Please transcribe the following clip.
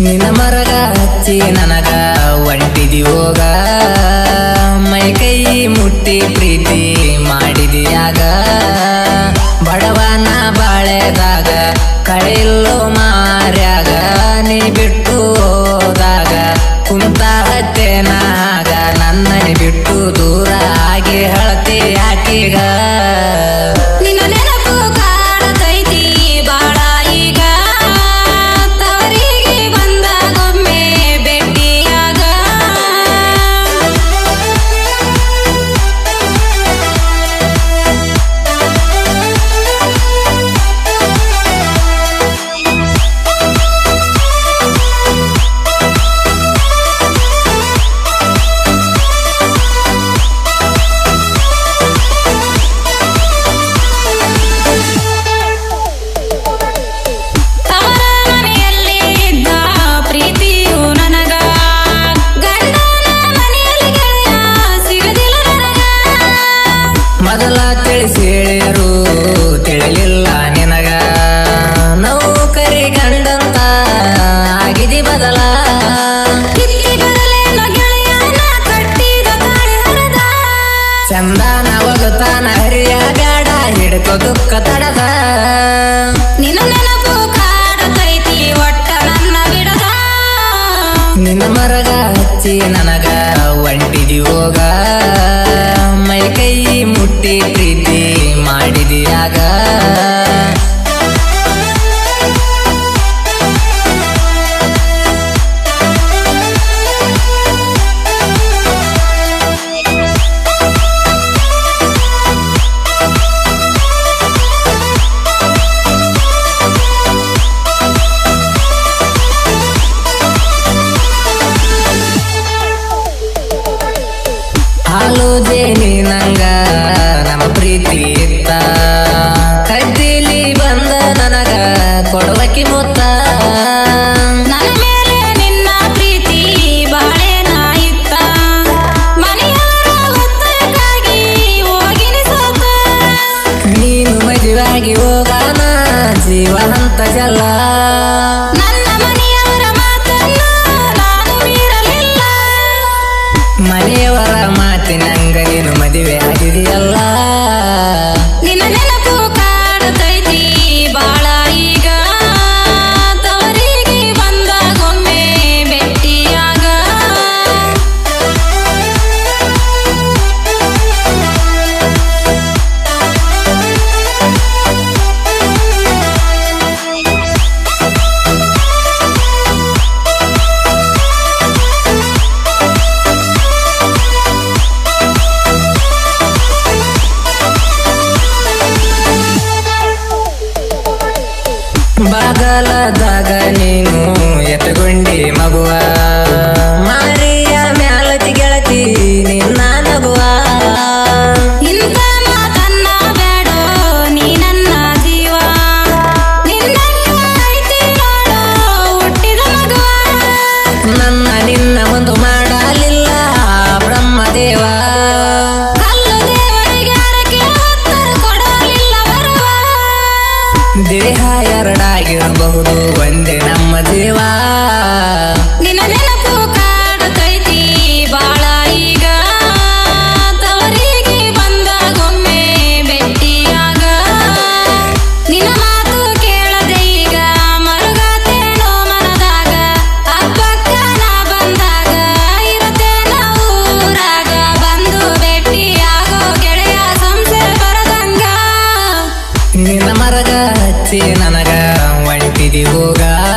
ನಿನ್ನ ಮರಗ ಹಚ್ಚಿ ನನಗ ಒಂಟಿದಿ ಹೋಗ. ಮೈ ಕೈ ಮುಟ್ಟಿ ಪ್ರೀತಿ ಮಾಡಿದಿಯಾಗ. ಬಡವನ ಬಾಳೆದಾಗ ಕಳೆಯಲ್ಲೋ ಮಾ ನಿನ್ನ ಮರಗ ಹಚ್ಚಿ ನನಗ ಒಂಟಿದಿ ಹೋಗ. ಮೈ ಕೈ ಮುಟ್ಟಿ ಪ್ರೀತಿ ಮಾಡಿದಿಯಾಗ. ಹಲೋ ಜೇನಿ ನಂಗ ನಮ್ಮ ಪ್ರೀತಿ ಇತ್ತ. ಬಂದ ನನಗ ಕೊಡಲಕ್ಕಿ ಮುತ್ತ. ನೀನು ಮದುವಾಗಿ ಹೋಗೋಣ ಜೀವ ಹಂತ ಜಲ್ಲ. ಕಾಲದಾಗ ನೀನು ಎತ್ತುಗೊಂಡಿ ಮಗುವ ಹೌದು ಒಂದೇ ನಮ್ಮ ದೇವಾ baby, oh go girl.